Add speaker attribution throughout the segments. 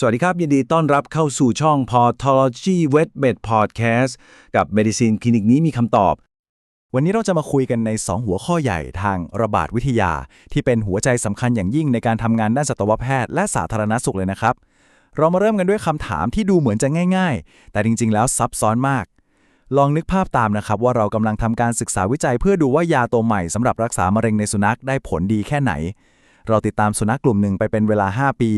Speaker 1: สวัสดีครับ ยินดีต้อนรับเข้าสู่ช่อง Pathology Vet Med Podcast กับ Medicine Clinic นี้มีคำตอบ
Speaker 2: วันนี้เราจะมาคุยกันใน 2 หัวข้อใหญ่ทางระบาดวิทยา ที่เป็นหัวใจสำคัญอย่างยิ่งในการทำงานด้านสัตวแพทย์และสาธารณสุขเลยนะครับ เรามาเริ่มกันด้วยคำถามที่ดูเหมือนจะง่าย ๆ แต่จริง ๆ แล้วซับซ้อนมาก ลองนึกภาพตามนะครับ ว่าเรากำลังทำการศึกษาวิจัย เพื่อดูว่ายาตัวใหม่สำหรับรักษามะเร็งในสุนัขได้ผลดีแค่ไหน เราติดตามสุนัขกลุ่มหนึ่งไปเป็นเวลา 5 ปี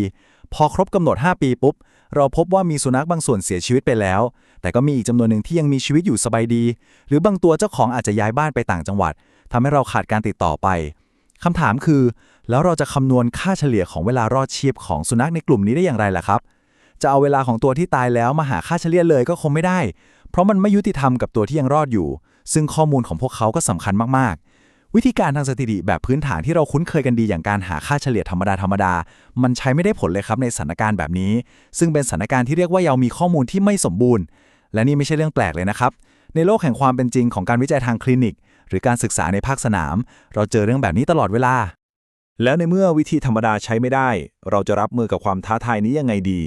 Speaker 2: พอครบกำหนด 5 ปีปุ๊บ เราพบว่ามีสุนัขบางส่วนเสียชีวิตไปแล้ว แต่ก็มีอีกจำนวนหนึ่งที่ยังมีชีวิตอยู่สบายดี หรือบางตัวเจ้าของอาจจะย้ายบ้านไปต่างจังหวัดทำให้เราขาดการติดต่อไปคำถามคือ แล้วเราจะคำนวณค่าเฉลี่ยของเวลารอดชีพของสุนัขในกลุ่มนี้ได้อย่างไรล่ะครับ จะเอาเวลาของตัวที่ตายแล้วมาหาค่าเฉลี่ยเลยก็คงไม่ได้ เพราะมันไม่ยุติธรรมกับตัวที่ยังรอดอยู่ ซึ่งข้อมูลของพวกเขาก็สำคัญมากๆ วิธีการทางสถิติแบบพื้นฐานที่เราคุ้นเคยกันดีอย่างการหาค่าเฉลี่ยธรรมดาธรรมดา มันใช้ไม่ได้ผลเลยครับในสถานการณ์แบบนี้ ซึ่งเป็นสถานการณ์ที่เรียกว่าเรามีข้อมูลที่ไม่สมบูรณ์ และนี่ไม่ใช่เรื่องแปลกเลยนะครับ ในโลกแห่งความเป็นจริงของการวิจัยทางคลินิก หรือการศึกษาในภาคสนาม เราเจอเรื่องแบบนี้ตลอดเวลา
Speaker 1: แล้วในเมื่อวิธีธรรมดาใช้ไม่ได้ เราจะรับมือกับความท้าทายนี้ยังไงดี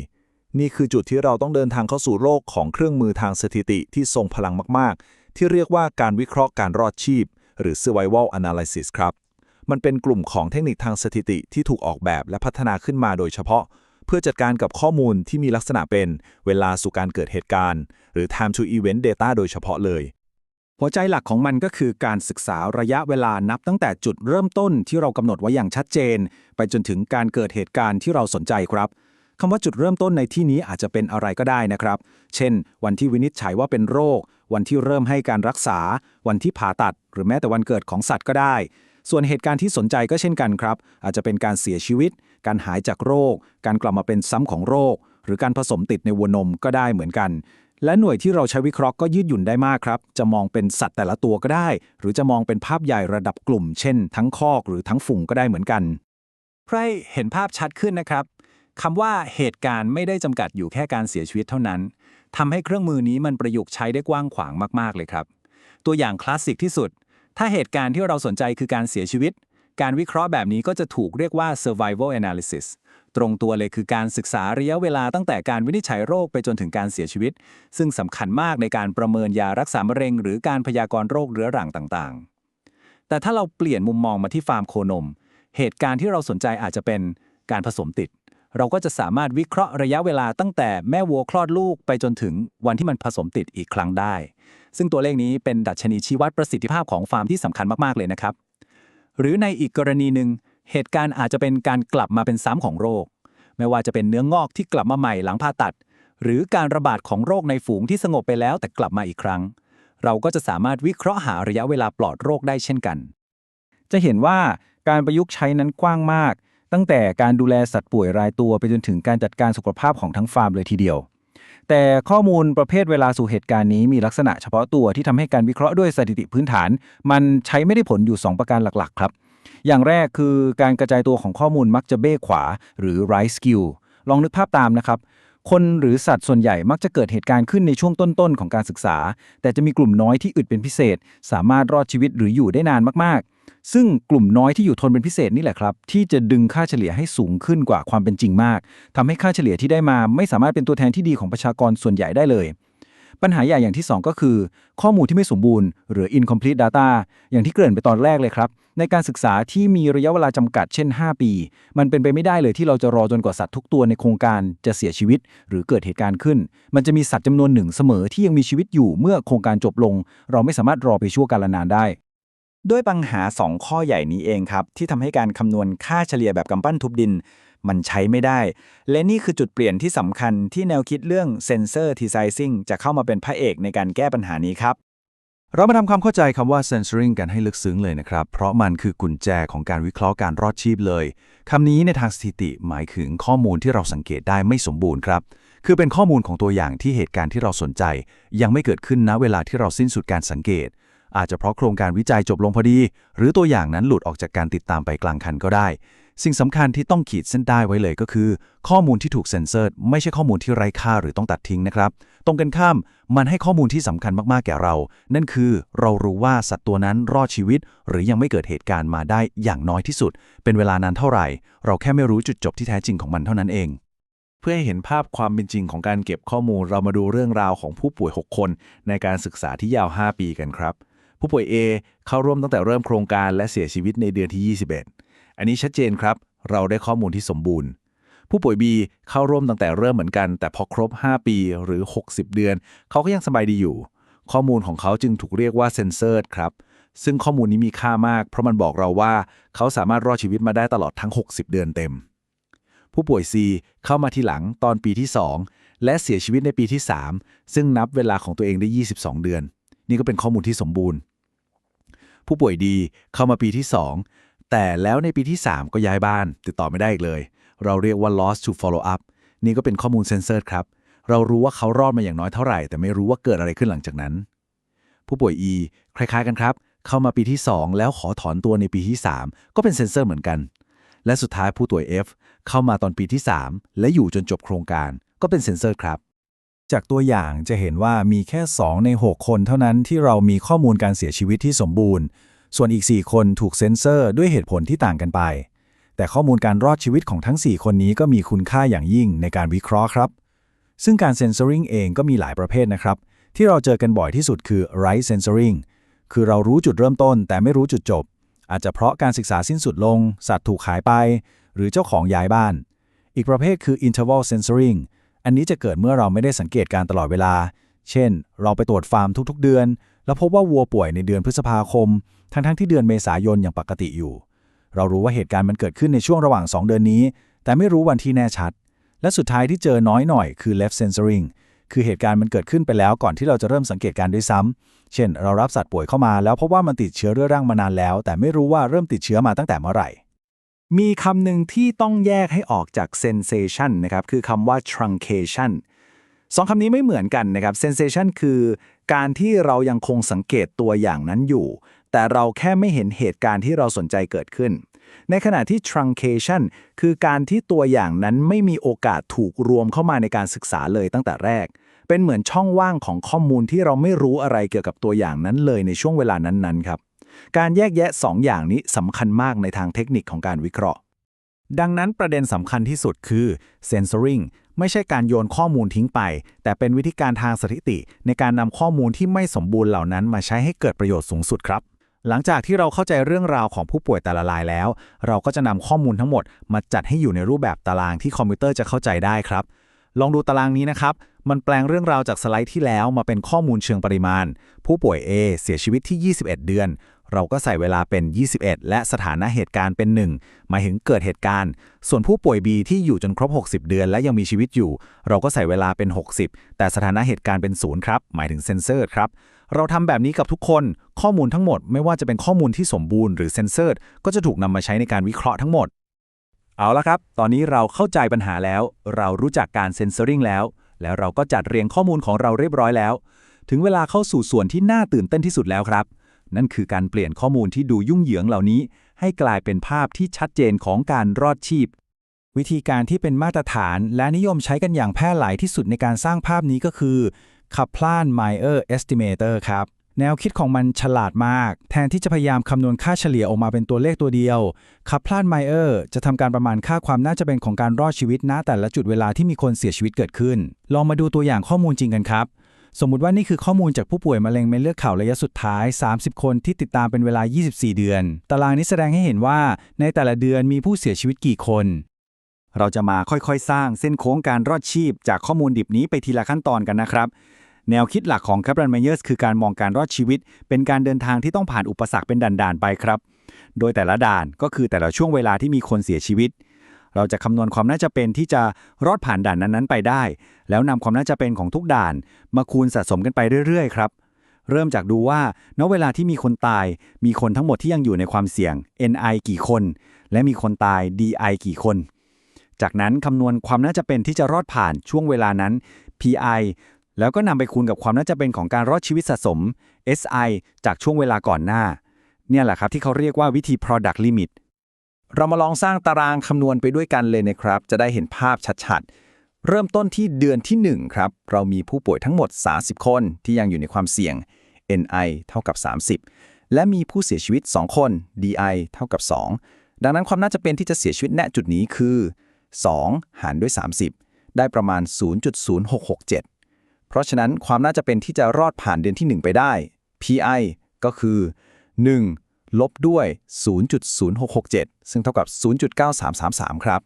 Speaker 1: นี่คือจุดที่เราต้องเดินทางเข้าสู่โลกของเครื่องมือทางสถิติที่ทรงพลังมาก ๆ ที่เรียกว่าการวิเคราะห์การรอดชีพ หรือ survival analysis ครับ มันเป็นกลุ่มของเทคนิคทางสถิติที่ถูกออกแบบและพัฒนาขึ้นมาโดยเฉพาะ เพื่อจัดการกับข้อมูลที่มีลักษณะเป็นเวลาสู่การเกิดเหตุการณ์ หรือ time to event data โดยเฉพาะเลย
Speaker 3: หัวใจหลักของมันก็คือการศึกษาระยะเวลานับตั้งแต่จุดเริ่มต้นที่เรากำหนดไว้อย่างชัดเจน ไปจนถึงการเกิดเหตุการณ์ที่เราสนใจครับคำว่าจุดเริ่มต้นในที่นี้อาจจะเป็นอะไรก็ได้นะครับ เช่น วันที่วินิจฉัยว่าเป็นโรค วันที่เริ่มให้การรักษา วันที่ผ่าตัด หรือแม้แต่วันเกิดของสัตว์ก็ได้ ส่วนเหตุการณ์ที่สนใจก็เช่นกันครับ อาจจะเป็นการเสียชีวิต การหายจากโรค การกลับมาเป็นซ้ำของโรค หรือการผสมติดในวัวนมก็ได้เหมือนกัน และหน่วยที่เราใช้วิเคราะห์ก็ยืดหยุ่นได้มากครับ จะมองเป็นสัตว์แต่ละตัวก็ได้ หรือจะมองเป็นภาพใหญ่ระดับกลุ่ม เช่น ทั้งคอกหรือทั้งฝูงก็ได้เหมือนกัน
Speaker 2: ให้เห็นภาพชัดขึ้นนะครับ คำว่าเหตุการณ์ไม่ได้จำกัดอยู่แค่การเสียชีวิตเท่านั้นทำให้เครื่องมือนี้มันประยุกต์ใช้ได้กว้างขวางมากๆเลยครับ ตัวอย่างคลาสสิกที่สุด ถ้าเหตุการณ์ที่เราสนใจคือการเสียชีวิต การวิเคราะห์แบบนี้ก็จะถูกเรียกว่า survival analysis ตรงตัวเลยคือการศึกษาระยะเวลาตั้งแต่การวินิจฉัยโรคไปจนถึงการเสียชีวิต ซึ่งสำคัญมากในการประเมินยารักษามะเร็ง หรือการพยากรณ์โรคเรื้อรังต่างๆ แต่ถ้าเราเปลี่ยนมุมมองมาที่ฟาร์มโคนม เหตุการณ์ที่เราสนใจอาจจะเป็นการผสมติด เราก็จะสามารถวิเคราะห์ระยะเวลาตั้งแต่แม่วัวคลอดลูกไปจนถึงวันที่มันผสมติดอีกครั้งได้ ซึ่งตัวเลขนี้เป็นดัชนีชี้วัดประสิทธิภาพของฟาร์มที่สำคัญมากๆเลยนะครับ หรือในอีกกรณีหนึ่งเหตุการณ์อาจจะเป็นการกลับมาเป็นซ้ำของโรค ไม่ว่าจะเป็นเนื้องอกที่กลับมาใหม่หลังผ่าตัด หรือการระบาดของโรคในฝูงที่สงบไปแล้วแต่กลับมาอีกครั้ง เราก็จะสามารถวิเคราะห์หาระยะเวลาปลอดโรคได้เช่นกัน
Speaker 3: จะเห็นว่าการประยุกต์ใช้นั้นกว้างมาก ตั้งแต่การดูแลสัตว์ป่วยรายตัวไปจนถึงการจัดการสุขภาพของทั้งฟาร์มเลยทีเดียว แต่ข้อมูลประเภทเวลาสู่เหตุการณ์นี้มีลักษณะเฉพาะตัวที่ทำให้การวิเคราะห์ด้วยสถิติพื้นฐาน มันใช้ไม่ได้ผลอยู่ 2 ประการหลักๆ ครับ อย่างแรกคือการกระจายตัวของข้อมูลมักจะเบ้ขวา หรือ right skew ลองนึกภาพตามนะครับคนหรือสัตว์ส่วนใหญ่มักจะเกิดเหตุการณ์ขึ้นในช่วงต้นๆ ของการศึกษา แต่จะมีกลุ่มน้อยที่อึดเป็นพิเศษ สามารถรอดชีวิตหรืออยู่ได้นานมากๆ ซึ่งกลุ่มน้อยที่อยู่ทนเป็นพิเศษนี่แหละครับ ที่จะดึงค่าเฉลี่ยให้สูงขึ้นกว่าความเป็นจริงมากทำให้ค่าเฉลี่ยที่ได้มาไม่สามารถเป็นตัวแทนที่ดีของประชากรส่วนใหญ่ได้เลย ปัญหาใหญ่อย่างที่ 2 ก็คือ ข้อมูลที่ไม่สมบูรณ์ หรือ incomplete data อย่างที่เกริ่นไปตอนแรกเลยครับ ในการศึกษาที่มีระยะเวลาจำกัดเช่น 5 ปี มันเป็นไปไม่ได้เลยที่เราจะรอจนกว่าสัตว์ทุกตัวในโครงการจะเสียชีวิต หรือเกิดเหตุการณ์ขึ้น มันจะมีสัตว์จำนวนหนึ่งเสมอที่ยังมีชีวิตอยู่เมื่อโครงการจบลง เราไม่สามารถรอไปชั่วกาลนานได้
Speaker 2: ด้วยปัญหา 2 ข้อใหญ่นี้เองครับ ที่ทำให้การคำนวณค่าเฉลี่ยแบบกำปั้นทุบดิน มันใช้ไม่ได้ และนี่คือจุดเปลี่ยนที่สำคัญที่แนวคิดเรื่อง Sensor t s i z i n g จะเข้ามาเป็นพระเอกในการแก้ปัญหานี้ครับ
Speaker 1: เรามาทำความเข้าใจคำว่า censoring กันให้ลึกซึ้งเลยนะครับ เพราะมันคือกุญแจของการวิเคราะห์การรอดชีพเลยคำนี้ในทางสถิติหมายถึงข้อมูลที่เราสังเกตได้ไม่สมบูรณ์ครับคือเป็นข้อมูลของตัวอย่างที่เหตุการณ์ที่เราสนใจ ยังไม่เกิดขึ้นณเวลาที่เราสิ้นสุดการสังเกต อาจจะเพราะโครงการวิจัยจบลงพอดี หรือตัวอย่างนั้นหลุดออกจากการติดตามไปกลางคันก็ได้ สิ่งสำคัญที่ต้องขีดเส้นได้ไว้เลยก็คือ ข้อมูลที่ถูกเซ็นเซอร์ไม่ใช่ข้อมูลที่ไร้ค่าหรือต้องตัดทิ้งนะครับ ตรงกันข้ามมันให้ข้อมูลที่สำคัญมากๆแก่เรา นั่นคือเรารู้ว่าสัตว์ตัวนั้นรอดชีวิต หรือยังไม่เกิดเหตุการณ์มาได้อย่างน้อยที่สุด เป็นเวลานานเท่าไหร่ เราแค่ไม่รู้จุดจบที่แท้จริงของมันเท่านั้นเอง
Speaker 2: เพื่อให้เห็นภาพความเป็นจริงของการเก็บข้อมูล เรามาดูเรื่องราวของผู้ป่วย 6 คน ในการศึกษาที่ยาว 5 ปีกันครับ ผู้ป่วย A เข้าร่วมตั้งแต่เริ่มโครงการและเสียชีวิตในเดือนที่ 21 อันนี้ชัดเจนครับ เราได้ข้อมูลที่สมบูรณ์ ผู้ป่วย B เข้าร่วมตั้งแต่เริ่มเหมือนกัน แต่พอครบ 5 ปีหรือ 60 เดือน เขาก็ยังสบายดีอยู่ ข้อมูลของเขาจึงถูกเรียกว่าเซนเซอร์ครับ ซึ่งข้อมูลนี้มีค่ามาก เพราะมันบอกเราว่าเขาสามารถรอดชีวิตมาได้ตลอดทั้ง 60 เดือนเต็ม ผู้ป่วย C เข้ามาทีหลังตอนปีที่ 2 และเสียชีวิตในปีที่ 3 ซึ่งนับเวลาของตัวเองได้ 22 เดือน นี่ก็เป็นข้อมูลที่สมบูรณ์ ผู้ป่วยดีเข้ามาปีที่ 2 แต่แล้วในปีที่ 3 ก็ย้ายบ้าน ติดต่อไม่ได้อีกเลย เราเรียกว่า lost to follow up นี่ก็เป็นข้อมูลเซนเซอร์ครับ เรารู้ว่าเขารอดมาอย่างน้อยเท่าไหร่ แต่ไม่รู้ว่าเกิดอะไรขึ้นหลังจากนั้น ผู้ป่วย E คล้ายๆกันครับ เข้ามาปีที่ 2 แล้วขอถอนตัวในปีที่ 3 ก็เป็นเซนเซอร์เหมือนกัน และสุดท้ายผู้ป่วย F เข้ามาตอนปีที่ 3 และอยู่จนจบโครงการ ก็เป็นเซนเซอร์ครับ
Speaker 3: จากตัวอย่างจะเห็นว่ามีแค่ 2 ใน 6 คนเท่านั้นที่เรามีข้อมูลการเสียชีวิตที่สมบูรณ์ ส่วนอีก 4 คนถูกเซ็นเซอร์ด้วยเหตุผลที่ต่างกันไป แต่ข้อมูลการรอดชีวิตของทั้ง 4 คนนี้ก็มีคุณค่าอย่างยิ่งในการวิเคราะห์ครับ ซึ่งการเซนเซอริงเองก็มีหลายประเภทนะครับ ที่เราเจอกันบ่อยที่สุดคือ right censoring คือเรารู้จุดเริ่มต้น แต่ไม่รู้จุดจบ อาจจะเพราะการศึกษาสิ้นสุดลง สัตว์ถูกขายไป หรือเจ้าของย้ายบ้าน อีกประเภทคือ interval censoring อันนี้จะเกิดเมื่อเราไม่ได้สังเกตการตลอดเวลา เช่น เราไปตรวจฟาร์มทุกๆ เดือน แล้วพบว่าวัวป่วยในเดือนพฤษภาคม ทั้งๆที่เดือนเมษายนอย่างปกติอยู่ เรารู้ว่าเหตุการณ์มันเกิดขึ้นในช่วงระหว่าง 2 เดือนนี้ แต่ไม่รู้วันที่แน่ชัด และสุดท้ายที่เจอน้อยหน่อยคือ left censoring คือเหตุการณ์มันเกิดขึ้นไปแล้วก่อนที่เราจะเริ่มสังเกตการณ์ด้วยซ้ำเช่น เรารับสัตว์ป่วยเข้ามาแล้วพบว่ามันติดเชื้อเรื้อรังมานานแล้ว แต่ไม่รู้ว่าเริ่มติดเชื้อมาตั้งแต่เมื่อไหร่ มีคำหนึ่งที่ต้องแยกให้ออกจาก sensation นะครับ คือคำว่า truncation สองคำนี้ไม่เหมือนกันนะครับ sensation คือการที่เรายังคงสังเกตตัวอย่างนั้นอยู่ แต่เราแค่ไม่เห็นเหตุการณ์ที่เราสนใจเกิดขึ้น ในขณะที่ truncation คือการที่ตัวอย่างนั้นไม่มีโอกาสถูกรวมเข้ามาในการศึกษาเลยตั้งแต่แรก เป็นเหมือนช่องว่างของข้อมูลที่เราไม่รู้อะไรเกี่ยวกับตัวอย่างนั้นเลยในช่วงเวลานั้นๆครับ การแยกแยะ 2 อย่างนี้สำคัญมากในทางเทคนิคของการวิเคราะห์ ดังนั้นประเด็นสำคัญที่สุดคือ censoring ไม่ใช่การโยนข้อมูลทิ้งไป แต่เป็นวิธีการทางสถิติ ในการนำข้อมูลที่ไม่สมบูรณ์เหล่านั้นมาใช้ให้เกิดประโยชน์สูงสุดครับหลังจากที่เราเข้าใจเรื่องราวของผู้ป่วยแต่ละรายแล้ว เราก็จะนำข้อมูลทั้งหมด มาจัดให้อยู่ในรูปแบบตารางที่คอมพิวเตอร์จะเข้าใจได้ครับ ลองดูตารางนี้นะครับ มันแปลงเรื่องราวจากสไลด์ที่แล้วมาเป็นข้อมูลเชิงปริมาณ ผู้ป่วย A เสียชีวิตที่ 21 เดือน เราก็ใส่เวลาเป็น 21 และสถานะเหตุการณ์เป็น 1 หมายถึงเกิดเหตุการณ์ ส่วนผู้ป่วย B ที่อยู่จนครบ 60 เดือนและยังมีชีวิตอยู่ เราก็ใส่เวลาเป็น 60 แต่สถานะเหตุการณ์เป็น0ครับ หมายถึงเซนเซอร์ครับ เราทำแบบนี้กับทุกคน ข้อมูลทั้งหมดไม่ว่าจะเป็นข้อมูลที่สมบูรณ์หรือเซนเซอร์ก็จะถูกนำมาใช้ในการวิเคราะห์ทั้งหมด เอาละครับ ตอนนี้เราเข้าใจปัญหาแล้ว เรารู้จักการเซนเซอริงแล้ว แล้วเราก็จัดเรียงข้อมูลของเราเรียบร้อยแล้ว ถึงเวลาเข้าสู่ส่วนที่น่าตื่นเต้นที่สุดแล้วครับ นั่นคือการเปลี่ยนข้อมูลที่ดูยุ่งเหยิงเหล่านี้ ให้กลายเป็นภาพที่ชัดเจนของการรอดชีพ วิธีการที่เป็นมาตรฐานและนิยมใช้กันอย่างแพร่หลายที่สุดในการสร้างภาพนี้ก็คือ Kaplan Meier Estimator ครับ แนวคิดของมันฉลาดมาก แทนที่จะพยายามคำนวณค่าเฉลี่ยออกมาเป็นตัวเลขตัวเดียว Kaplan Meier จะทำการประมาณค่าความน่าจะเป็นของการรอดชีวิตณแต่ละจุดเวลาที่มีคนเสียชีวิตเกิดขึ้น ลองมาดูตัวอย่างข้อมูลจริงกันครับ สมมุติว่านี่คือข้อมูลจากผู้ป่วยมะเร็งเม็ดเลือดขาวระยะสุดท้าย 30 คนที่ติดตามเป็นเวลา 24 เดือน ตารางนี้แสดงให้เห็นว่าในแต่ละเดือนมีผู้เสียชีวิตกี่คน เราจะมาค่อยๆ สร้างเส้นโค้งการรอดชีพ จากข้อมูลดิบนี้ไปทีละขั้นตอนกันนะครับ แนวคิดหลักของแคปรันไมเยอร์สคือการมองการรอดชีวิต เป็นการเดินทางที่ต้องผ่านอุปสรรคเป็นด่านๆไปครับ โดยแต่ละด่านก็คือแต่ละช่วงเวลาที่มีคนเสียชีวิต เราจะคำนวณความน่าจะเป็นที่จะรอดผ่านด่านนั้นๆไปได้ แล้วนำความน่าจะเป็นของทุกด่าน มาคูณสะสมกันไปเรื่อยๆครับ เริ่มจากดูว่าณเวลาที่มีคนตาย มีคนทั้งหมดที่ยังอยู่ในความเสี่ยง NI กี่คน และมีคนตาย DI กี่คน จากนั้นคำนวณความน่าจะเป็นที่จะรอดผ่านช่วงเวลานั้น PI แล้วก็นำไปคูณกับความน่าจะเป็นของการรอดชีวิตสะสม SI จากช่วงเวลาก่อนหน้า เนี่ยแหละครับที่เขาเรียกว่าวิธี product limit เรามาลองสร้างตารางคำนวณไปด้วยกันเลยนะครับ จะได้เห็นภาพชัดๆ เริ่มต้นที่เดือนที่ 1 ครับ เรามีผู้ป่วยทั้งหมด 30 คนที่ยังอยู่ในความเสี่ยง NI เท่ากับ 30 และมีผู้เสียชีวิต 2 คน DI เท่ากับ 2 ดังนั้นความน่าจะเป็นที่จะเสียชีวิตณจุดนี้คือ 2 หารด้วย 30
Speaker 2: ได้ประมาณ 0.0667 เพราะฉะนั้นความน่าจะเป็นที่จะรอดผ่านเดือนที่ 1 ไปได้ PI ก็คือ 1 ลบด้วย 0.0667 ซึ่งเท่ากับ 0.9333 ครับ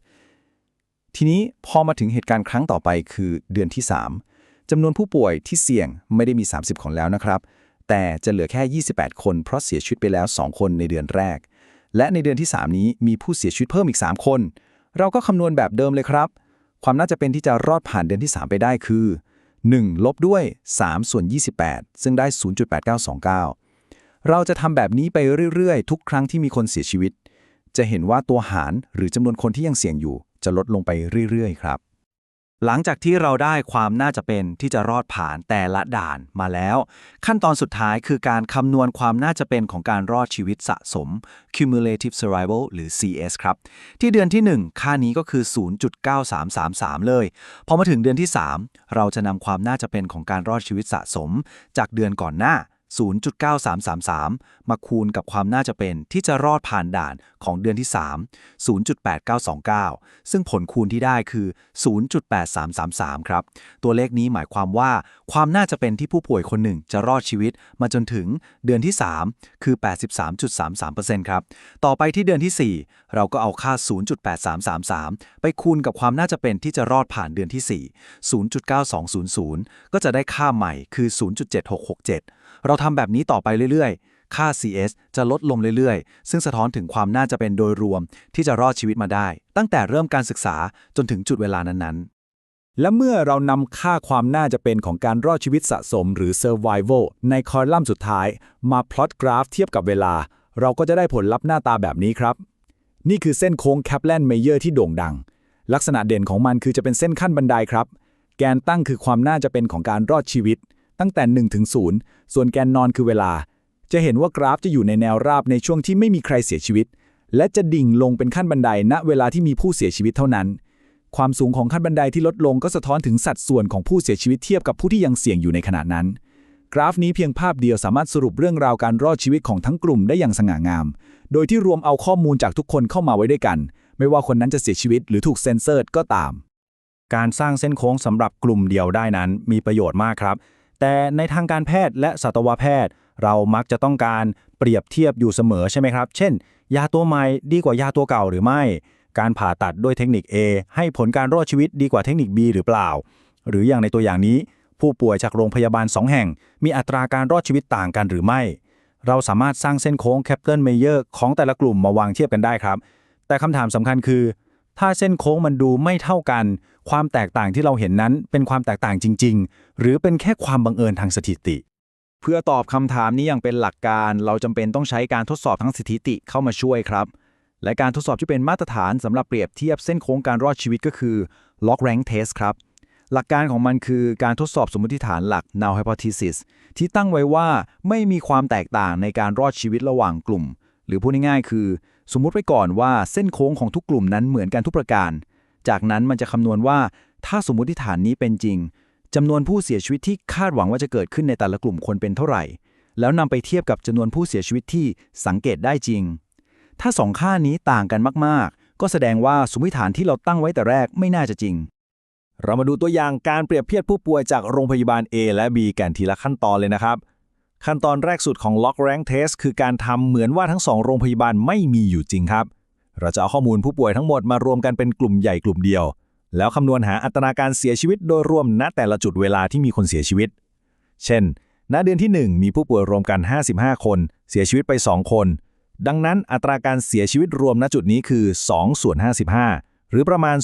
Speaker 2: ทีนี้พอมาถึงเหตุการณ์ครั้งต่อไปคือเดือนที่ 3 จำนวนผู้ป่วยที่เสี่ยงไม่ได้มี 30 คนแล้วนะครับ แต่จะเหลือแค่ 28 คนเพราะเสียชีวิตไปแล้ว 2 คนในเดือนแรก และในเดือนที่ 3 นี้มีผู้เสียชีวิตเพิ่มอีก 3 คน เราก็คำนวณแบบเดิมเลยครับ ความน่าจะเป็นที่จะรอดผ่านเดือนที่ 3 ไปได้คือ 1 ลบด้วย 3 ส่วน 28 ซึ่งได้ 0.8929 เราจะทำแบบนี้ไปเรื่อยๆ ทุกครั้งที่มีคนเสียชีวิต จะเห็นว่าตัวหารหรือจำนวนคนที่ยังเสี่ยงอยู่ จะลดลงไปเรื่อยๆ ครับ
Speaker 3: หลังจากที่เราได้ความน่าจะเป็นที่จะรอดผ่านแต่ละด่านมาแล้ว ขั้นตอนสุดท้ายคือการคำนวณความน่าจะเป็นของการรอดชีวิตสะสม cumulative survival หรือ CS ครับ ที่เดือนที่ 1 ค่านี้ก็คือ 0.9333 เลย พอมาถึงเดือนที่ 3 เราจะนำความน่าจะเป็นของการรอดชีวิตสะสม จากเดือนก่อนหน้า 0.9333 มาคูณกับความน่าจะเป็นที่จะรอดผ่านด่านของเดือนที่ 3 0.8929 ซึ่งผลคูณที่ได้คือ 0.8333 ครับ ตัวเลขนี้หมายความว่า ความน่าจะเป็นที่ผู้ป่วยคนหนึ่งจะรอดชีวิตมาจนถึงเดือนที่ 3 คือ 83.33%ครับ ต่อไปที่เดือนที่ 4 เราก็เอาค่า 0.8333 ไปคูณกับความน่าจะเป็นที่จะรอดผ่านเดือนที่ 4 0.9200 ก็จะได้ค่าใหม่คือ 0.7667เราทำแบบนี้ต่อไปเรื่อยๆ ค่า CS จะลดลงเรื่อยๆ ซึ่งสะท้อนถึงความน่าจะเป็นโดยรวมที่จะรอดชีวิตมาได้ ตั้งแต่เริ่มการศึกษาจนถึงจุดเวลานั้นๆ
Speaker 2: และเมื่อเรานำค่าความน่าจะเป็นของการรอดชีวิตสะสมหรือ survival ในคอลัมน์สุดท้าย มาพลอตกราฟเทียบกับเวลา เราก็จะได้ผลลัพธ์หน้าตาแบบนี้ครับ นี่คือเส้นโค้งแคปแลนเมเยอร์ที่โด่งดัง ลักษณะเด่นของมันคือจะเป็นเส้นขั้นบันไดครับ แกนตั้งคือความน่าจะเป็นของการรอดชีวิต ตั้งแต่1ถึง0ส่วนแกนนอนคือเวลา จะเห็นว่ากราฟจะอยู่ในแนวราบในช่วงที่ไม่มีใครเสียชีวิต และจะดิ่งลงเป็นขั้นบันไดณเวลาที่มีผู้เสียชีวิตเท่านั้น ความสูงของขั้นบันไดที่ลดลงก็สะท้อนถึงสัดส่วนของผู้เสียชีวิตเทียบกับผู้ที่ยังเสี่ยงอยู่ในขณะนั้น กราฟนี้เพียงภาพเดียวสามารถสรุปเรื่องราวการรอดชีวิตของทั้งกลุ่มได้อย่างสง่างาม โดยที่รวมเอาข้อมูลจากทุกคนเข้ามาไว้ด้วยกัน ไม่ว่าคนนั้นจะเสียชีวิตหรือถูกเซ็นเซอร์ก็ตาม
Speaker 3: การสร้างเส้นโค้งสำหรับกลุ่มเดียวได้นั้นมีประโยชน์มากครับ แต่ในทางการแพทย์และสัตวแพทย์ เรามักจะต้องการเปรียบเทียบอยู่เสมอใช่ไหมครับ เช่น ยาตัวใหม่ดีกว่ายาตัวเก่าหรือไม่ การผ่าตัดด้วยเทคนิค A ให้ผลการรอดชีวิตดีกว่าเทคนิค B หรือเปล่า หรืออย่างในตัวอย่างนี้ ผู้ป่วยจากโรงพยาบาล 2 แห่ง มีอัตราการรอดชีวิตต่างกันหรือไม่ เราสามารถสร้างเส้นโค้งแคปเ t ิลเมเยอร์ของแต่ละกลุ่มมาวางเทียบกันได้ครับ แต่คำถามสำคัญคือ ถ้าเส้นโค้งมันดูไม่เท่ากัน ความแตกต่างที่เราเห็นนั้นเป็นความแตกต่างจริง ๆ หรือเป็นแค่ความบังเอิญทางสถิติ เพื่อตอบคำถามนี้อย่างเป็นหลักการ เราจำเป็นต้องใช้การทดสอบทั้งสถิติเข้ามาช่วยครับ และการทดสอบที่เป็นมาตรฐานสำหรับเปรียบเทียบเส้นโค้งการรอดชีวิตก็คือ log rank test ครับหลักการของมันคือการทดสอบสมมติฐานหลัก null hypothesis ที่ตั้งไว้ว่าไม่มีความแตกต่างในการรอดชีวิตระหว่างกลุ่ม หรือพูดง่ายๆ คือ สมมุติไว้ก่อนว่าเส้นโค้งของทุกกลุ่มนั้นเหมือนกันทุกประการ จากนั้นมันจะคำนวณว่าถ้าสมมติฐานนี้เป็นจริงจำนวนผู้เสียชีวิตที่คาดหวังว่าจะเกิดขึ้นในแต่ละกลุ่มควรเป็นเท่าไหร่ แล้วนำไปเทียบกับจำนวนผู้เสียชีวิตที่สังเกตได้จริง ถ้าสองค่านี้ต่างกันมากๆ ก็แสดงว่าสมมติฐานที่เราตั้งไว้แต่แรกไม่น่าจะจริง เรามาดูตัวอย่างการเปรียบเทียบผู้ป่วยจากโรงพยาบาล A และ B กันทีละขั้นตอนเลยนะครับ ขั้นตอนแรกสุดของ log rank test คือการทำเหมือนว่าทั้งสองโรงพยาบาลไม่มีอยู่จริงครับ เราจะเอาข้อมูลผู้ป่วยทั้งหมดมารวมกันเป็นกลุ่มใหญ่กลุ่มเดียว แล้วคำนวณหาอัตราการเสียชีวิตโดยรวมณแต่ละจุดเวลาที่มีคนเสียชีวิต เช่น ณ เดือนที่ 1 มีผู้ป่วยรวมกัน 55 คน เสียชีวิตไป 2 คน ดังนั้นอัตราการเสียชีวิตรวมณจุดนี้คือ2ส่วน55 หรือประมาณ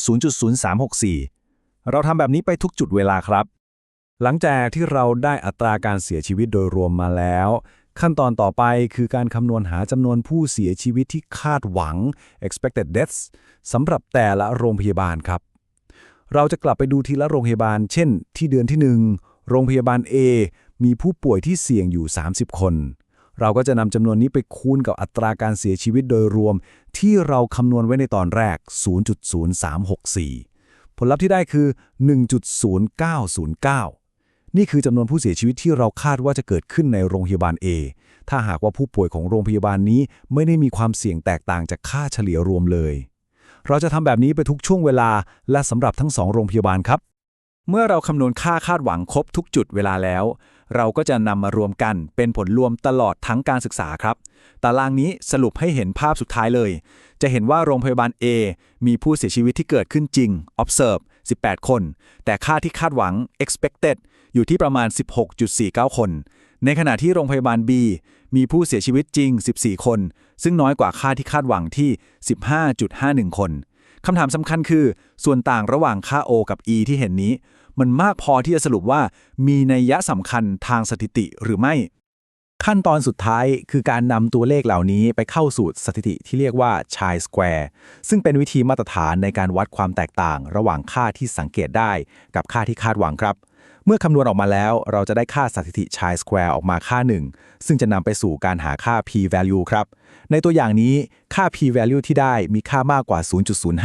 Speaker 3: 0.0364 เราทำแบบนี้ไปทุกจุดเวลาครับ
Speaker 2: หลังจากที่เราได้อัตราการเสียชีวิตโดยรวมมาแล้ว ขั้นตอนต่อไปคือการคำนวณหาจำนวนผู้เสียชีวิตที่คาดหวัง expected deaths สำหรับแต่ละโรงพยาบาลครับ เราจะกลับไปดูทีละโรงพยาบาล เช่น ที่เดือนที่ 1 โรงพยาบาล A มีผู้ป่วยที่เสี่ยงอยู่ 30 คน เราก็จะนำจำนวนนี้ไปคูณกับอัตราการเสียชีวิตโดยรวม ที่เราคำนวณไว้ในตอนแรก 0.0364 ผลลัพธ์ที่ได้คือ 1.0909 นี่คือจำนวนผู้เสียชีวิตที่เราคาดว่าจะเกิดขึ้นในโรงพยาบาล A ถ้าหากว่าผู้ป่วยของโรงพยาบาลนี้ไม่ได้มีความเสี่ยงแตกต่างจากค่าเฉลี่ยรวมเลย เราจะทำแบบนี้ไปทุกช่วงเวลาและสำหรับทั้งสองโรงพยาบาลครับ เมื่อเราคำนวณค่าคาดหวังครบทุกจุดเวลาแล้ว เราก็จะนำมารวมกันเป็นผลรวมตลอดทั้งการศึกษาครับ ตารางนี้สรุปให้เห็นภาพสุดท้ายเลย จะเห็นว่าโรงพยาบาล A มีผู้เสียชีวิตที่เกิดขึ้นจริง observe 18 คน แต่ค่าที่คาดหวัง expected อยู่ที่ประมาณ 16.49 คน ในขณะที่โรงพยาบาล B มีผู้เสียชีวิตจริง 14 คน ซึ่งน้อยกว่าค่าที่คาดหวังที่ 15.51 คนคำถามสำคัญคือ ส่วนต่างระหว่างค่า O กับ E ที่เห็นนี้ มันมากพอที่จะสรุปว่ามีนัยยะสำคัญทางสถิติหรือไม่ ขั้นตอนสุดท้ายคือการนำตัวเลขเหล่านี้ไปเข้าสูตรสถิติที่เรียกว่า chi square ซึ่งเป็นวิธีมาตรฐานในการวัดความแตกต่าง ระหว่างค่าที่สังเกตได้กับค่าที่คาดหวังครับ มื่อคำนวณออกมาแล้ว เราจะได้ค่าสถิติ chi square ออกมาค่าหนึ่งซึ่งจะนำไปสู่การหาค่า p value ครับ ในตัวอย่างนี้ค่า p value ที่ได้มีค่ามากกว่า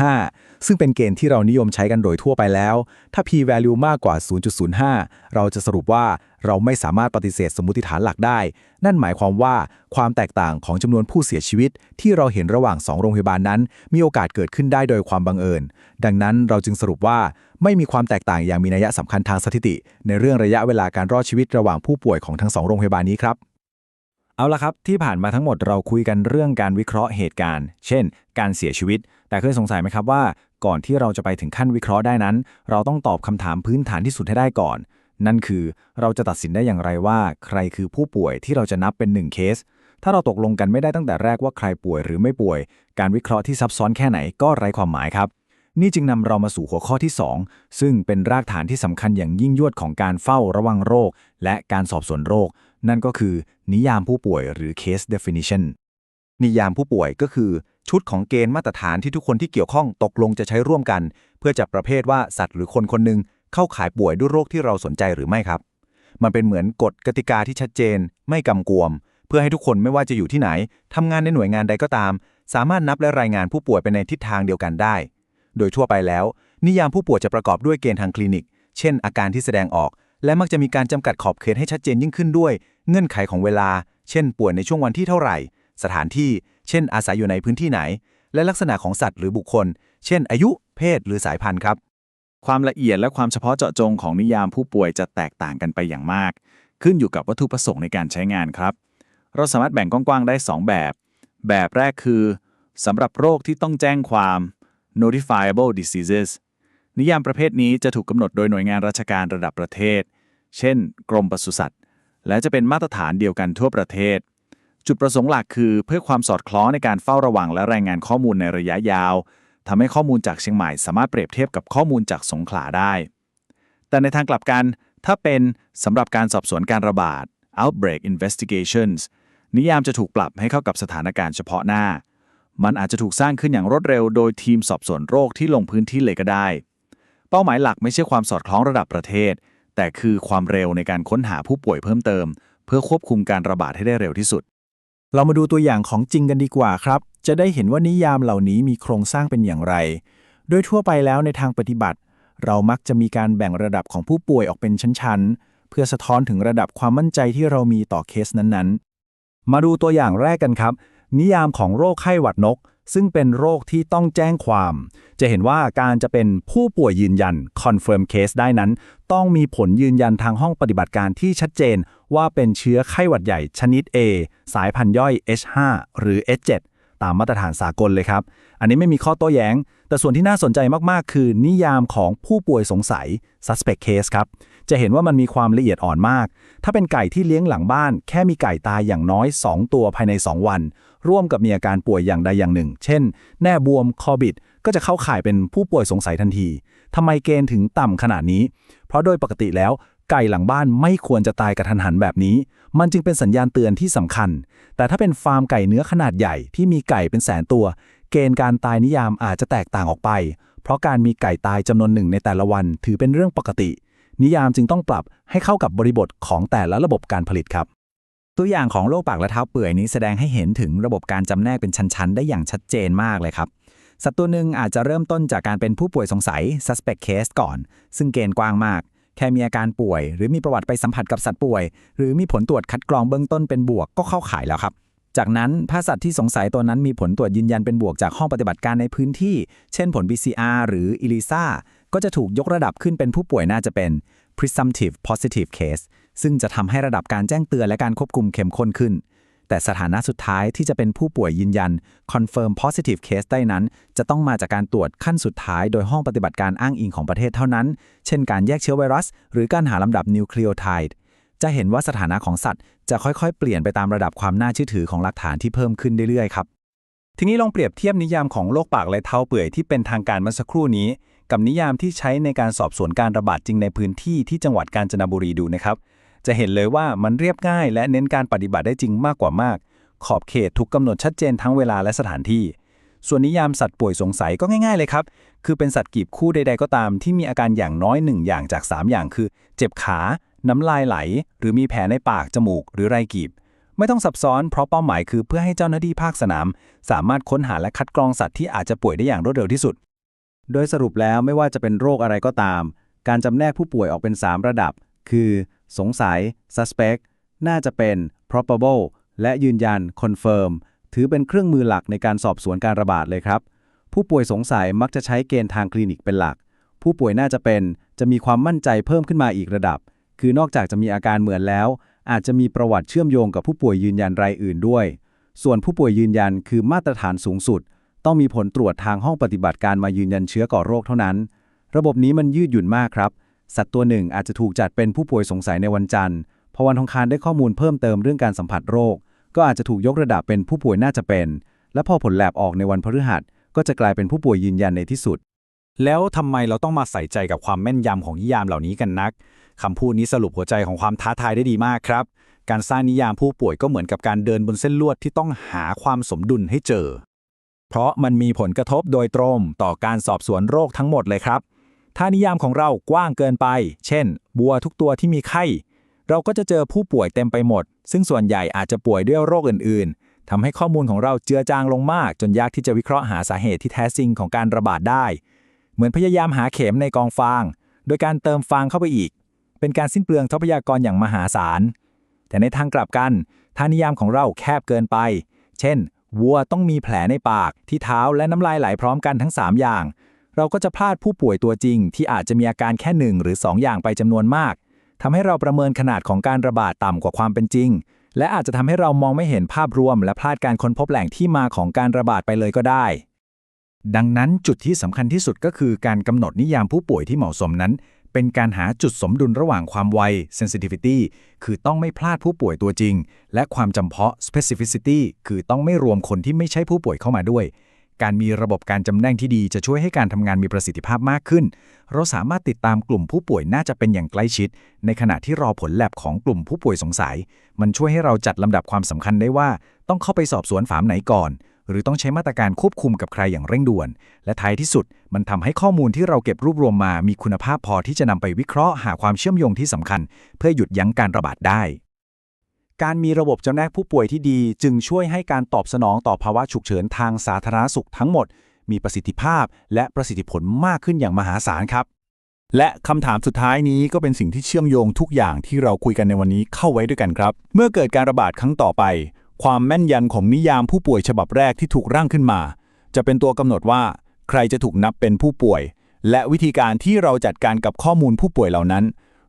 Speaker 2: 0.05 ซึ่งเป็นเกณฑ์ที่เรานิยมใช้กันโดยทั่วไปแล้ว ถ้า p value มากกว่า 0.05 เราจะสรุปว่าเราไม่สามารถปฏิเสธสมมติฐานหลักได้ นั่นหมายความว่าความแตกต่างของจำนวนผู้เสียชีวิต ที่เราเห็นระหว่าง 2 โรงพยาบาลนั้น มีโอกาสเกิดขึ้นได้โดยความบังเอิญ ดังนั้นเราจึงสรุปว่า ไม่มีความแตกต่างอย่างมีนัยสำคัญทางสถิติ ในเรื่องระยะเวลาการรอดชีวิตระหว่างผู้ป่วยของทั้งสองโรงพยาบาลนี้ครับ
Speaker 3: เอาละครับที่ผ่านมาทั้งหมดเราคุยกันเรื่องการวิเคราะห์เหตุการณ์ เช่น การเสียชีวิต แต่เคยสงสัยไหมครับว่า ก่อนที่เราจะไปถึงขั้นวิเคราะห์ได้นั้น เราต้องตอบคำถามพื้นฐานที่สุดให้ได้ก่อน นั่นคือเราจะตัดสินได้อย่างไรว่า ใครคือผู้ป่วยที่เราจะนับเป็นหนึ่งเคส ถ้าเราตกลงกันไม่ได้ตั้งแต่แรกว่าใครป่วยหรือไม่ป่วย การวิเคราะห์ที่ซับซ้อนแค่ไหนก็ไร้ความหมายครับ นี่จึงนำเรามาสู่หัวข้อที่ 2 ซึ่งเป็นรากฐานที่สำคัญอย่างยิ่งยวดของการเฝ้าระวังโรค และการสอบสวนโรค นั่นก็คือ นิยามผู้ป่วยหรือ case definition
Speaker 2: นิยามผู้ป่วยก็คือ ชุดของเกณฑ์มาตรฐานที่ทุกคนที่เกี่ยวข้องตกลงจะใช้ร่วมกัน เพื่อจับประเภทว่าสัตว์หรือคนคนหนึ่งเข้าขายป่วยด้วยโรคที่เราสนใจหรือไม่ครับ มันเป็นเหมือนกฎกติกาที่ชัดเจน ไม่กำกวม เพื่อให้ทุกคนไม่ว่าจะอยู่ที่ไหนทำงานในหน่วยงานใดก็ตาม สามารถนับและรายงานผู้ป่วยไปในทิศทางเดียวกันได้ โดยทั่วไปแล้ว นิยามผู้ป่วยจะประกอบด้วยเกณฑ์ทางคลินิก เช่น อาการที่แสดงออก และมักจะมีการจำกัดขอบเขตให้ชัดเจนยิ่งขึ้นด้วย เงื่อนไขของเวลา เช่น ป่วยในช่วงวันที่เท่าไหร่ สถานที่ เช่น อาศัยอยู่ในพื้นที่ไหน และลักษณะของสัตว์หรือบุคคล เช่น อายุ เพศ หรือสายพันธุ์ครับ
Speaker 3: ความละเอียดและความเฉพาะเจาะจงของนิยามผู้ป่วยจะแตกต่างกันไปอย่างมาก ขึ้นอยู่กับวัตถุประสงค์ในการใช้งานครับ เราสามารถแบ่งกว้างๆได้ 2 แบบ แบบแรกคือสำหรับโรคที่ต้องแจ้งความ notifiable diseases นิยามประเภทนี้จะถูกกำหนดโดยหน่วยงานราชการระดับประเทศ เช่น กรมปศุสัตว์ และจะเป็นมาตรฐานเดียวกันทั่วประเทศ จุดประสงค์หลักคือเพื่อความสอดคล้องในการเฝ้าระวังและรายงานข้อมูลในระยะยาวทำให้ข้อมูลจากเชียงใหม่สามารถเปรียบเทียบกับข้อมูลจากสงขลาได้ แต่ในทางกลับกัน ถ้าเป็นสำหรับการสอบสวนการระบาด outbreak investigations นิยามจะถูกปรับให้เข้ากับสถานการณ์เฉพาะหน้า มันอาจจะถูกสร้างขึ้นอย่างรวดเร็วโดยทีมสอบสวนโรคที่ลงพื้นที่เลยก็ได้ เป้าหมายหลักไม่ใช่ความสอดคล้องระดับประเทศ แต่คือความเร็วในการค้นหาผู้ป่วยเพิ่มเติม เพื่อควบคุมการระบาดให้ได้เร็วที่สุด
Speaker 2: เรามาดูตัวอย่างของจริงกันดีกว่าครับ จะได้เห็นว่านิยามเหล่านี้มีโครงสร้างเป็นอย่างไร โดยทั่วไปแล้วในทางปฏิบัติ เรามักจะมีการแบ่งระดับของผู้ป่วยออกเป็นชั้นๆ เพื่อสะท้อนถึงระดับความมั่นใจที่เรามีต่อเคสนั้นๆ มาดูตัวอย่างแรกกันครับ นิยามของโรคไข้หวัดนก ซึ่งเป็นโรคที่ต้องแจ้งความ จะเห็นว่าการจะเป็นผู้ป่วยยืนยัน confirm case ได้นั้น ต้องมีผลยืนยันทางห้องปฏิบัติการที่ชัดเจน ว่าเป็นเชื้อไข้หวัดใหญ่ชนิด A สายพันธุ์ย่อย H5 หรือ H7 ตามมาตรฐานสากลเลยครับ อันนี้ไม่มีข้อโต้แย้ง แต่ส่วนที่น่าสนใจมาก ๆ คือนิยามของผู้ป่วยสงสัย suspect case ครับ จะเห็นว่ามันมีความละเอียดอ่อนมาก ถ้าเป็นไก่ที่เลี้ยงหลังบ้าน แค่มีไก่ตายอย่างน้อย 2 ตัวภายใน 2 วัน ร่วมกับมีอาการป่วยอย่างใดอย่างหนึ่ง เช่น แน่บวม คอบิด ก็จะเข้าข่ายเป็นผู้ป่วยสงสัยทันที ทำไมเกณฑ์ถึงต่ำขนาดนี้ เพราะโดยปกติแล้วไก่หลังบ้านไม่ควรจะตายกระทันหันแบบนี้ มันจึงเป็นสัญญาณเตือนที่สำคัญ แต่ถ้าเป็นฟาร์มไก่เนื้อขนาดใหญ่ที่มีไก่เป็นแสนตัว เกณฑ์การตายนิยามอาจจะแตกต่างออกไป เพราะการมีไก่ตายจำนวนหนึ่งในแต่ละวันถือเป็นเรื่องปกติ นิยามจึงต้องปรับให้เข้ากับบริบทของแต่ละระบบการผลิตครับ
Speaker 3: ตัวอย่างของโรคปากและเท้าเปื่อยนี้แสดงให้เห็นถึงระบบการจำแนกเป็นชั้นๆ ได้อย่างชัดเจนมากเลยครับ สัตว์ตัวหนึ่งอาจจะเริ่มต้นจากการเป็นผู้ป่วยสงสัย suspect case ก่อน ซึ่งเกณฑ์กว้างมาก แค่มีอาการป่วย หรือมีประวัติไปสัมผัสกับสัตว์ป่วย หรือมีผลตรวจคัดกรองเบื้องต้นเป็นบวกก็เข้าข่ายแล้วครับ
Speaker 2: จากนั้นถ้าสัตว์ที่สงสัยตัวนั้นมีผลตรวจยืนยันเป็นบวกจากห้องปฏิบัติการในพื้นที่ เช่นผล BCR หรือ ELISA ก็จะถูกยกระดับขึ้นเป็นผู้ป่วยน่าจะเป็น presumptive positive case ซึ่งจะทำให้ระดับการแจ้งเตือนและการควบคุมเข้มข้นขึ้น แต่สถานะสุดท้ายที่จะเป็นผู้ป่วยยืนยัน confirm positive case ได้นั้น จะต้องมาจากการตรวจขั้นสุดท้ายโดยห้องปฏิบัติการอ้างอิงของประเทศเท่านั้น เช่นการแยกเชื้อไวรัส หรือการหาลำดับนิวคลีโอไทด์จะเห็นว่าสถานะของสัตว์ จะค่อยๆ เปลี่ยนไปตามระดับความน่าเชื่อถือของหลักฐานที่เพิ่มขึ้นเรื่อยๆครับทีนี้ลองเปรียบเทียบนิยามของโรคปากและเท้าเปื่อยที่เป็นทางการเมื่อสักครู่นี้ กับนิยามที่ใช้ในการสอบสวนการระบาดจริงในพื้นที่ที่จังหวัดกาญจนบุรีดูนะครับ จะเห็นเลยว่ามันเรียบง่าย และเน้นการปฏิบัติได้จริงมากกว่ามาก ขอบเขตถูกกำหนดชัดเจนทั้งเวลาและสถานที่ ส่วนนิยามสัตว์ป่วยสงสัยก็ง่ายๆเลยครับ คือเป็นสัตว์กีบคู่ใด ๆ ก็ตาม ที่มีอาการอย่างน้อยหนึ่งอย่างจาก 3 อย่างคือ เจ็บขา น้ำลายไหล หรือมีแผลในปาก จมูก หรือไรกีบไม่ต้องซับซ้อนเพราะเป้าหมายคือเพื่อให้เจ้าหน้าที่ภาคสนาม สามารถค้นหาและคัดกรองสัตว์ที่อาจจะป่วยได้อย่างรวดเร็วที่สุด โดยสรุปแล้วไม่ว่าจะเป็นโรคอะไรก็ตาม การจำแนกผู้ป่วยออกเป็น 3 ระดับ คือ สงสัย suspect น่าจะเป็น probable และยืนยัน confirm ถือเป็นเครื่องมือหลักในการสอบสวนการระบาดเลยครับ ผู้ป่วยสงสัยมักจะใช้เกณฑ์ทางคลินิกเป็นหลัก ผู้ป่วยน่าจะเป็น จะมีความมั่นใจเพิ่มขึ้นมาอีกระดับ คือนอกจากจะมีอาการเหมือนแล้ว อาจจะมีประวัติเชื่อมโยงกับผู้ป่วยยืนยันรายอื่นด้วย ส่วนผู้ป่วยยืนยันคือมาตรฐานสูงสุด ต้องมีผลตรวจทางห้องปฏิบัติการมายืนยันเชื้อก่อโรคเท่านั้น ระบบนี้มันยืดหยุ่นมากครับ สัตว์ตัวหนึ่งอาจจะถูกจัดเป็นผู้ป่วยสงสัยในวันจันทร์ พอวันทองคารได้ข้อมูลเพิ่มเติมเรื่องการสัมผัสโรค ก็อาจจะถูกยกระดับเป็นผู้ป่วยน่าจะเป็น และพอผลแลบออกในวันพฤหัส ก็จะกลายเป็นผู้ป่วยยืนยันในที่สุด
Speaker 4: แล้วทำไมเราต้องมาใส่ใจกับความแม่นยำของนิยามเหล่านี้กันนักคำพูดนี้สรุปหัวใจของความท้าทายได้ดีมากครับ การสร้างนิยามผู้ป่วยก็เหมือนกับการเดินบนเส้นลวดที่ต้องหาความสมดุลให้เจอ เพราะมันมีผลกระทบโดยตรงต่อการสอบสวนโรคทั้งหมดเลยครับ ถ้านิยามของเรากว้างเกินไป เช่น บัวทุกตัวที่มีไข้ เราก็จะเจอผู้ป่วยเต็มไปหมด ซึ่งส่วนใหญ่อาจจะป่วยด้วยโรคอื่น ๆทำให้ข้อมูลของเราเจือจางลงมาก จนยากที่จะวิเคราะห์หาสาเหตุที่แท้จริงของการระบาดได้ เหมือนพยายามหาเข็มในกองฟาง โดยการเติมฟางเข้าไปอีก เป็นการสิ้นเปลืองทรัพยากรอย่างมหาศาล แต่ในทางกลับกันถ้านิยามของเราแคบเกินไป เช่น วัวต้องมีแผลในปาก ที่เท้าและน้ำลายไหลพร้อมกันทั้ง 3 อย่าง เราก็จะพลาดผู้ป่วยตัวจริง ที่อาจจะมีอาการแค่หนึ่งหรือ 2 อย่างไปจำนวนมากทำให้เราประเมินขนาดของการระบาดต่ำกว่าความเป็นจริง และอาจจะทำให้เรามองไม่เห็นภาพรวม และพลาดการค้นพบแหล่งที่มาของการระบาดไปเลยก็ได้
Speaker 1: ดังนั้นจุดที่สำคัญที่สุดก็คือการกำหนดนิยามผู้ป่วยที่เหมาะสมนั้น เป็นการหาจุดสมดุลระหว่างความไว sensitivity คือต้องไม่พลาดผู้ป่วยตัวจริง และความจำเพาะ specificity คือต้องไม่รวมคนที่ไม่ใช่ผู้ป่วยเข้ามาด้วย การมีระบบการจำแนกที่ดีจะช่วยให้การทำงานมีประสิทธิภาพมากขึ้น เราสามารถติดตามกลุ่มผู้ป่วยน่าจะเป็นอย่างใกล้ชิด ในขณะที่รอผลแลบของกลุ่มผู้ป่วยสงสัย มันช่วยให้เราจัดลำดับความสำคัญได้ว่า ต้องเข้าไปสอบสวนฝามไหนก่อน หรือต้องใช้มาตรการควบคุมกับใครอย่างเร่งด่วน และท้ายที่สุด มันทำให้ข้อมูลที่เราเก็บรวบรวมมามีคุณภาพพอที่จะนำไปวิเคราะห์หาความเชื่อมโยงที่สำคัญ เพื่อหยุดยั้งการระบาดได้
Speaker 2: การมีระบบจำแนกผู้ป่วยที่ดี จึงช่วยให้การตอบสนองต่อภาวะฉุกเฉินทางสาธารณสุขทั้งหมด มีประสิทธิภาพ และประสิทธิผลมากขึ้นอย่างมหาศาลครับ
Speaker 4: และคำถามสุดท้ายนี้ก็เป็นสิ่งที่เชื่อมโยงทุกอย่างที่เราคุยกันในวันนี้เข้าไว้ด้วยกันครับ เมื่อเกิดการระบาดครั้งต่อไป ความแม่นยันของนิยามผู้ป่วยฉบับแรกที่ถูกร่างขึ้นมา จะเป็นตัวกำหนดว่า ใครจะถูกนับเป็นผู้ป่วย และวิธีการที่เราจัดการกับข้อมูลผู้ป่วยเหล่านั้น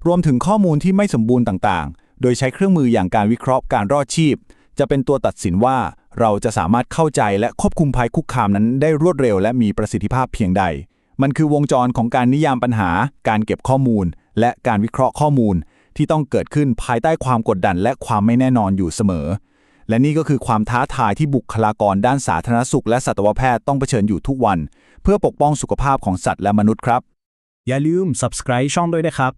Speaker 4: รวมถึงข้อมูลที่ไม่สมบูรณ์ต่างๆ โดยใช้เครื่องมืออย่างการวิเคราะห์การรอดชีพ จะเป็นตัวตัดสินว่าเราจะสามารถเข้าใจและควบคุมภัยคุกคามนั้นได้รวดเร็วและมีประสิทธิภาพเพียงใด มันคือวงจรของการนิยามปัญหา การเก็บข้อมูล และการวิเคราะห์ข้อมูล ที่ต้องเกิดขึ้นภายใต้ความกดดันและความไม่แน่นอนอยู่เสมอ และนี่ก็คือความท้าทายที่บุคลากรด้านสาธารณสุขและสัตวแพทย์ต้องเผชิญอยู่ทุกวัน เพื่อปกป้องสุขภาพของสัตว์และมนุษย์ครับ
Speaker 5: อย่าลืม subscribe ช่องด้วยนะครับ